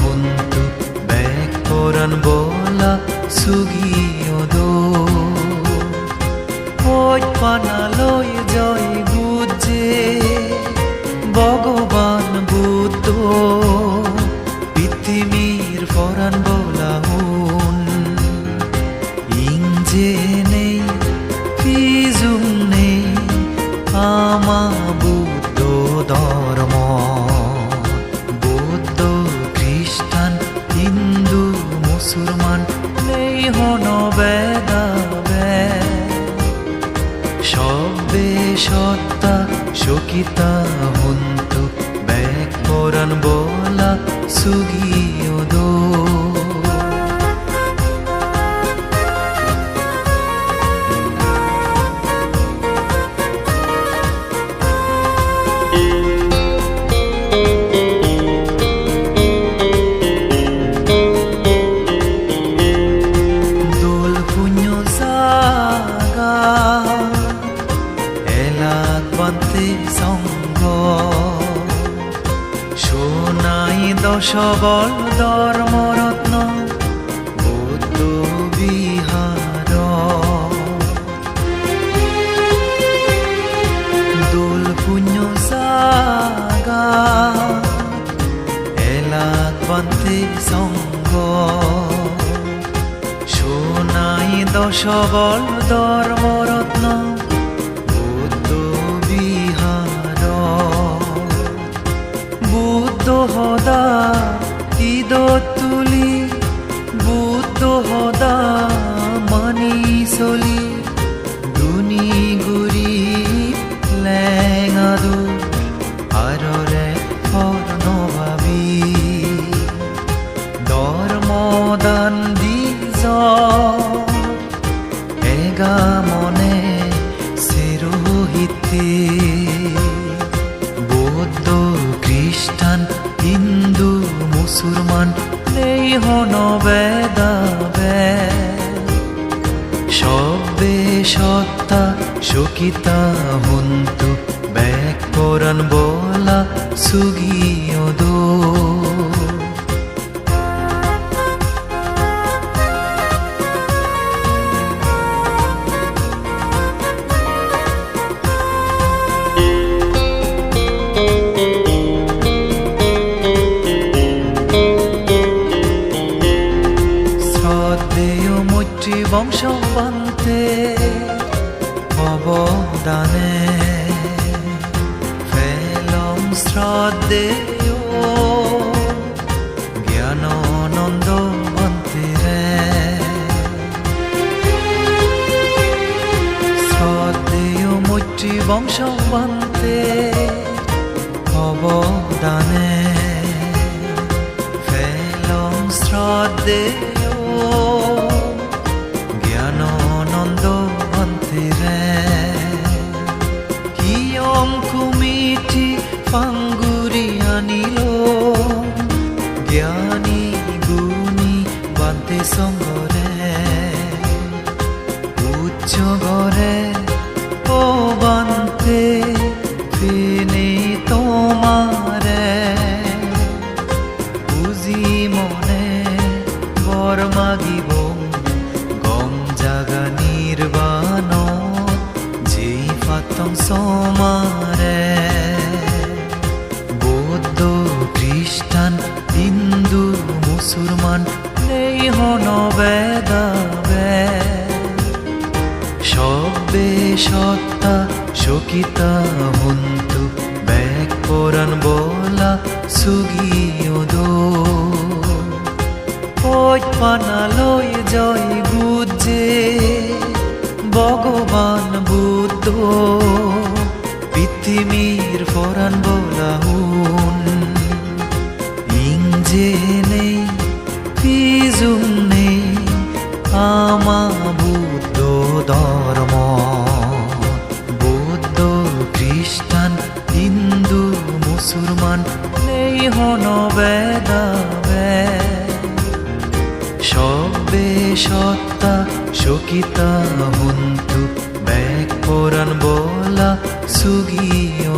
হন্তু bake পরাণ বলা সুগিয়দো ওই পানালয় জয় বুঝে ভগবান বুদ্ধ পৃথিবীর ফরান বেদা সবে সত্তা সকিতা হন্তু ব্যাক পরাণ বলা সুগিয়দো সোনাই দশ বল ধর্মরত্ন বিহার। দোল পুণ্য জাগা এলাক বান্তে সঙ্গ। সোনাই দশ বল ধর্মরত্ন হদা ঈদ তুলি বুদ্ধ হদা, মানি চলি দুনি গুৰি লেঙাদু আৰৰে ভাবি ধর্মদান দিজ এগা মনে মুসলমান এই হন বেদাবে সবে সত্তা সুকিতা হন্তু ব্যাক পরাণ বলা সুগিয়দো শ্রদ্ধেয় মৈত্রী বংশ পান্তে অবদানে। ফেলম শ্রদ্ধেয় জ্ঞানানন্দ বন্তিরে শ্রদ্ধেয় মৈত্রী বংশ পান্তে অবদানে। ফেলম শ্রদ্ধেয় জ্ঞানানন্দ মন্দিরে কিয়ম কুমিঠি পাঙ্গুরি আনিল। জ্ঞানী গুণী বান্তে সঙ্গরে। উচ্চ গরে খ্রিস্টান হিন্দু, মুসলমান, নেই হন বেদা সবে সত্তা শকিতা হন্তু ব্যাক পরাণ বলা সুগিয়দো ওই পানালয় জয় গুজে ভগবান বুদ্ধ। মুসলমান নেই হন বেদাবে সবে সত্তা সকিতা হন্তু ব্যাক পরাণ বলা সুগিয়